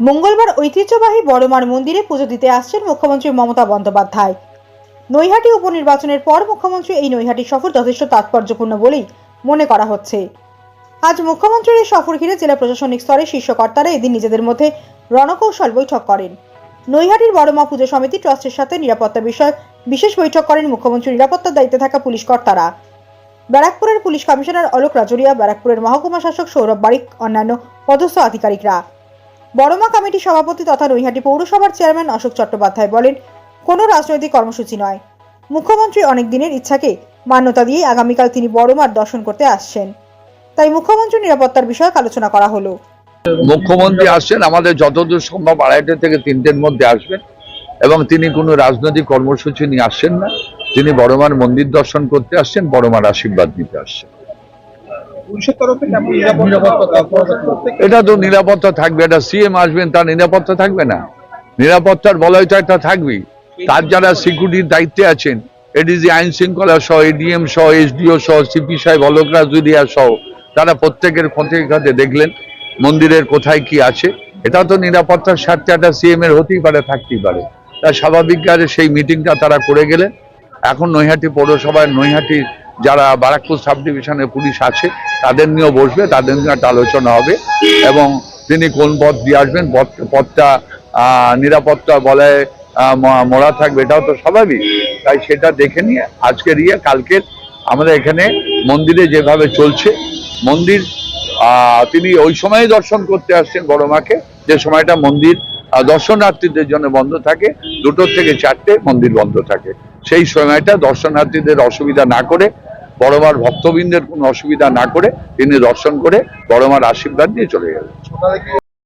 মঙ্গলবার ঐতিহ্যবাহী বড়মার মন্দিরে পুজো দিতে আসছেন মুখ্যমন্ত্রী মমতা বন্দ্যোপাধ্যায়। নৈহাটি উপনির্বাচনের পর মুখ্যমন্ত্রী এই নৈহাটি সফর যথেষ্ট তাৎপর্যপূর্ণ বলেই মনে করা হচ্ছে। আজ মুখ্যমন্ত্রীর এই সফর ঘিরে জেলা প্রশাসনিক স্তরে শীর্ষকর্তারা এদিন নিজেদের মধ্যে রণকৌশল বৈঠক করেন। নৈহাটির বড়মা পুজো সমিতি ট্রাস্টের সাথে নিরাপত্তা বিষয়ক বিশেষ বৈঠক করেন মুখ্যমন্ত্রীর নিরাপত্তার দায়িত্বে থাকা পুলিশ কর্তারা। ব্যারাকপুরের পুলিশ কমিশনার অলোক রাজুরিয়া, ব্যারাকপুরের মহকুমা শাসক সৌরভ বারিক, অন্যান্য পদস্থ আধিকারিকরা। বড়মা কমিটি সভাপতি তথা নৈহাটি পৌরসভার চেয়ারম্যান অশোক চট্টোপাধ্যায় বলেন, কোনো রাজনৈতিক কর্মসূচি নয়। মুখ্যমন্ত্রী অনেক দিনের ইচ্ছাকে মান্যতা দিয়ে আগামীকাল তিনি বড়মার দর্শন করতে আসছেন। তাই মুখ্যমন্ত্রী নিরাপত্তার বিষয়ে আলোচনা করা হলো। মুখ্যমন্ত্রী আসছেন, আমাদের যতদূর সম্ভব আড়াইটে থেকে তিনটের মধ্যে আসবেন এবং তিনি কোনো রাজনৈতিক কর্মসূচি নিয়ে আসছেন না। তিনি বড়মার মন্দির দর্শন করতে আসছেন, বড়মার আশীর্বাদ নিতে আসছেন। পুলিশের তরফে কেমন এটা তো নিরাপত্তা থাকবে এটা সিএম আসবেন তার নিরাপত্তা থাকবে না। নিরাপত্তার বলয় তো একটা থাকবেই। তার যারা সিকিউরিটির দায়িত্বে আছেন এডিজি আইন শৃঙ্খলা সহ এডিএম সহ এসডিও সহ সিপি সাহেব অলোক রাজুরিয়া সহ তারা প্রত্যেকের খতে খাতে দেখলেন মন্দিরের কোথায় কি আছে। এটা তো নিরাপত্তার স্বার্থে একটা সিএম এর হতেই পারে থাকতেই পারে। তা স্বাভাবিক কাজে সেই মিটিংটা তারা করে গেলেন। এখন নৈহাটি পৌরসভায় নৈহাটি যারা বারাকপুর সাব ডিভিশনের পুলিশ আছে তাদের নিয়েও বসবে তাদের নিয়ে একটা আলোচনা হবে। এবং তিনি কোন পথ দিয়ে আসবেন পথ- পথটা নিরাপত্তা বলায় আহ, ম- থাকবে এটাও তো স্বাভাবিক। তাই সেটা দেখে নিয়ে আজকের ইয়ে কালকের আমাদের এখানে মন্দিরে যেভাবে চলছে মন্দির তিনি ওই সময় দর্শন করতে আসছেন বড় মাকে যে সময়টা মন্দির দর্শনার্থীদের জন্য বন্ধ থাকে দুটোর থেকে চারটে মন্দির বন্ধ থাকে। সেই সময়টা দর্শনার্থীদের অসুবিধা না করে বড়মার ভক্তবৃন্দের কোনো অসুবিধা না করে তিনি দর্শন করে বড়মার আশীর্বাদ নিয়ে চলে গেলেন।